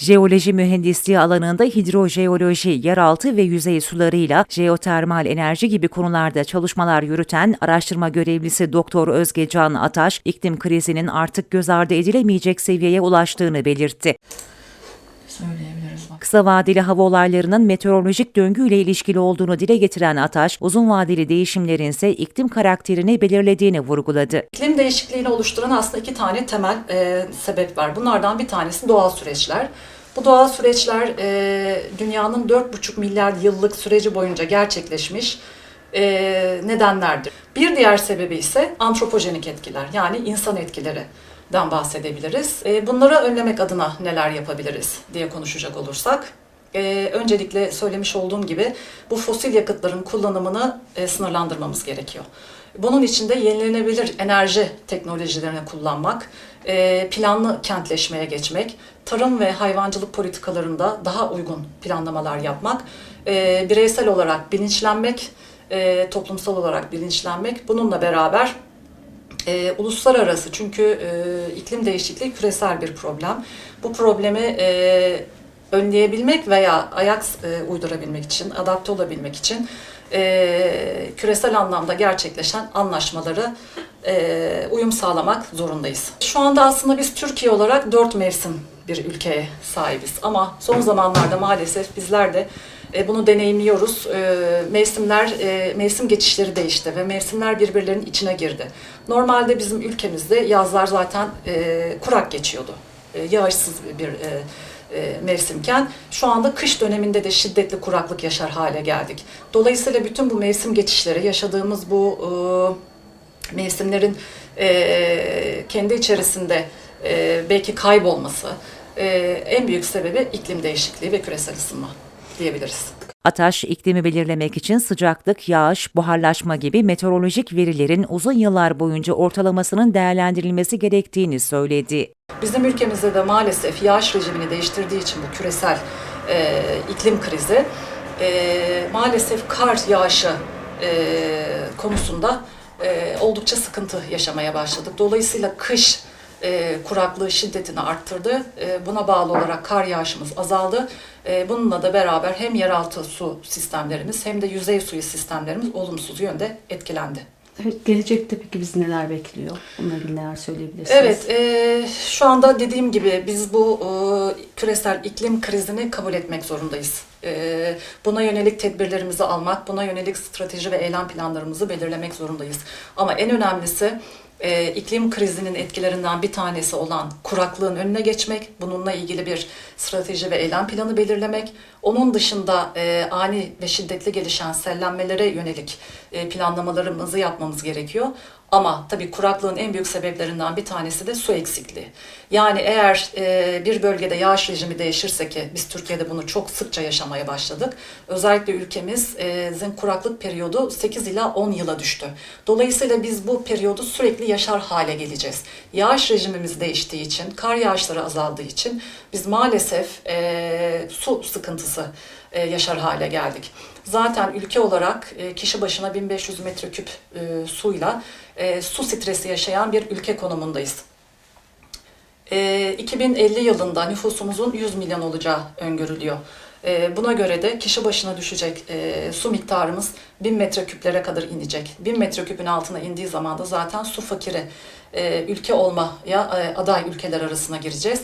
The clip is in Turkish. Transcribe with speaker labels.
Speaker 1: Jeoloji mühendisliği alanında hidrojeoloji, yeraltı ve yüzey sularıyla jeotermal enerji gibi konularda çalışmalar yürüten araştırma görevlisi Doktor Özgecan Ataş, iklim krizinin artık göz ardı edilemeyecek seviyeye ulaştığını belirtti. Kısa vadeli hava olaylarının meteorolojik döngüyle ilişkili olduğunu dile getiren Ataş, uzun vadeli değişimlerin ise iklim karakterini belirlediğini vurguladı.
Speaker 2: İklim değişikliğini oluşturan aslında iki tane temel e, sebep var. Bunlardan bir tanesi doğal süreçler. Bu doğal süreçler e, dünyanın 4,5 milyar yıllık süreci boyunca gerçekleşmiş e, nedenlerdir. Bir diğer sebebi ise antropojenik etkiler yani insan etkilerinden bahsedebiliriz. E, bunları önlemek adına neler yapabiliriz diye konuşacak olursak. E, öncelikle söylemiş olduğum gibi bu fosil yakıtların kullanımını e, sınırlandırmamız gerekiyor. Bunun için de yenilenebilir enerji teknolojilerini kullanmak, planlı kentleşmeye geçmek, tarım ve hayvancılık politikalarında daha uygun planlamalar yapmak, bireysel olarak bilinçlenmek, toplumsal olarak bilinçlenmek, bununla beraber e, uluslararası çünkü e, iklim değişikliği küresel bir problem. Bu problemi e, önleyebilmek veya ayak e, uydurabilmek için, adapte olabilmek için e, küresel anlamda gerçekleşen anlaşmaları e, uyum sağlamak zorundayız. Şu anda aslında biz Türkiye olarak dört mevsim bir ülkeye sahibiz ama son zamanlarda maalesef bizler de e, bunu deneyimliyoruz. E, mevsimler, e, mevsim geçişleri değişti ve mevsimler birbirlerinin içine girdi. Normalde bizim ülkemizde yazlar zaten e, kurak geçiyordu. E, yağışsız bir e, e, mevsimken şu anda kış döneminde de şiddetli kuraklık yaşar hale geldik. Dolayısıyla bütün bu mevsim geçişleri, yaşadığımız bu e, mevsimlerin e, kendi içerisinde e, belki kaybolması e, en büyük sebebi iklim değişikliği ve küresel ısınma diyebiliriz.
Speaker 1: Ataş, iklimi belirlemek için sıcaklık, yağış, buharlaşma gibi meteorolojik verilerin uzun yıllar boyunca ortalamasının değerlendirilmesi gerektiğini söyledi.
Speaker 2: Bizim ülkemizde de maalesef yağış rejimini değiştirdiği için bu küresel e, iklim krizi e, maalesef kar yağışı e, konusunda e, oldukça sıkıntı yaşamaya başladık. Dolayısıyla kış e, kuraklığı şiddetini arttırdı. E, buna bağlı olarak kar yağışımız azaldı. E, bununla da beraber hem yeraltı su sistemlerimiz hem de yüzey suyu sistemlerimiz olumsuz yönde etkilendi.
Speaker 3: Evet, gelecekte peki bizi neler bekliyor? Bununla ilgili neler söyleyebilirsiniz?
Speaker 2: Evet, e, şu anda dediğim gibi biz bu e, küresel iklim krizini kabul etmek zorundayız. E, buna yönelik tedbirlerimizi almak, buna yönelik strateji ve eylem planlarımızı belirlemek zorundayız. Ama en önemlisi e, iklim krizinin etkilerinden bir tanesi olan kuraklığın önüne geçmek, bununla ilgili bir strateji ve eylem planı belirlemek. Onun dışında e, ani ve şiddetli gelişen sellenmelere yönelik e, planlamalarımızı yapmamız gerekiyor. Ama tabii kuraklığın en büyük sebeplerinden bir tanesi de su eksikliği. Yani eğer e, bir bölgede yağış rejimi değişirse ki biz Türkiye'de bunu çok sıkça yaşamaya başladık. Özellikle ülkemizin kuraklık periyodu 8 ila 10 yıla düştü. Dolayısıyla biz bu periyodu sürekli yaşar hale geleceğiz. Yağış rejimimiz değiştiği için, kar yağışları azaldığı için biz maalesef e, su sıkıntısı e, yaşar hale geldik. Zaten ülke olarak e, kişi başına 1500 metreküp e, suyla e, su stresi yaşayan bir ülke konumundayız. E, 2050 yılında nüfusumuzun 100 milyon olacağı öngörülüyor. E, buna göre de kişi başına düşecek e, su miktarımız 1000 metreküplere kadar inecek. 1000 metreküpün altına indiği zaman da zaten su fakiri e, ülke olmaya e, aday ülkeler arasına gireceğiz.